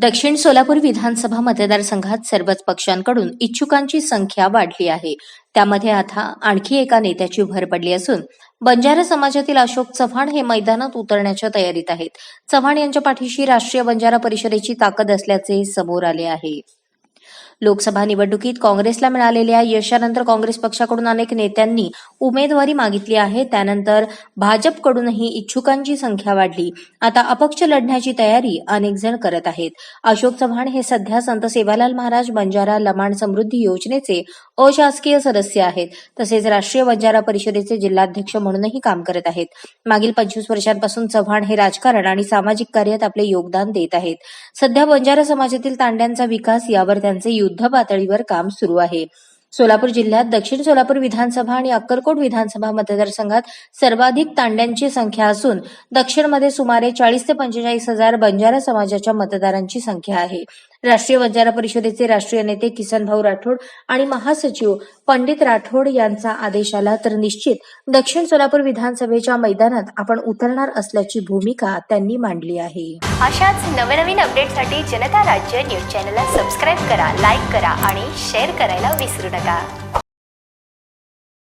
दक्षिण सोलापूर विधानसभा मतदारसंघात सर्वच पक्षांकडून इच्छुकांची संख्या वाढली आहे. त्यामध्ये आता आणखी एका नेत्याची भर पडली असून बंजारा समाजातील अशोक चव्हाण हे मैदानात उतरण्याच्या तयारीत आहेत. चव्हाण यांच्या पाठीशी राष्ट्रीय बंजारा परिषदेची ताकद असल्याचे समोर आले आहे. लोकसभा निवडणुकीत काँग्रेसला मिळालेल्या यशानंतर काँग्रेस पक्षाकडून अनेक नेत्यांनी उमेदवारी मागितली आहे. त्यानंतर भाजपकडूनही इच्छुकांची संख्या वाढली. आता अपक्ष लढण्याची तयारी अनेक जण करत आहेत. अशोक चव्हाण हे सध्या संत सेवालाल महाराज बंजारा लमाण समृद्धी योजनेचे अशासकीय सदस्य आहेत. तसेच राष्ट्रीय बंजारा परिषदेचे जिल्हाध्यक्ष म्हणूनही काम करत आहेत. मागील पंचवीस वर्षांपासून चव्हाण हे राजकारण आणि सामाजिक कार्यात आपले योगदान देत आहेत. सध्या बंजारा समाजातील तांड्यांचा विकास यावर त्यांचे युद्ध पातळीवर काम सुरू आहे. सोलापूर जिल्ह्यात दक्षिण सोलापूर विधानसभा आणि अक्कलकोट विधानसभा मतदारसंघात सर्वाधिक तांड्यांची संख्या असून दक्षिणमध्ये सुमारे चाळीस ते पंचेचाळीस हजार बंजारा समाजाच्या मतदारांची संख्या आहे. राष्ट्रीय वंजारा परिषदेचे राष्ट्रीय नेते किसन भाऊ राठोड आणि महासचिव पंडित राठोड यांचा आदेश आला तर निश्चित दक्षिण सोलापूर विधानसभेच्या मैदानात आपण उतरणार असल्याची भूमिका त्यांनी मांडली आहे. अशाच नवनवीन अपडेटसाठी जनता राज्य न्यूज चॅनलला सबस्क्राईब करा लाईक करा आणि शेअर करायला विसरू नका.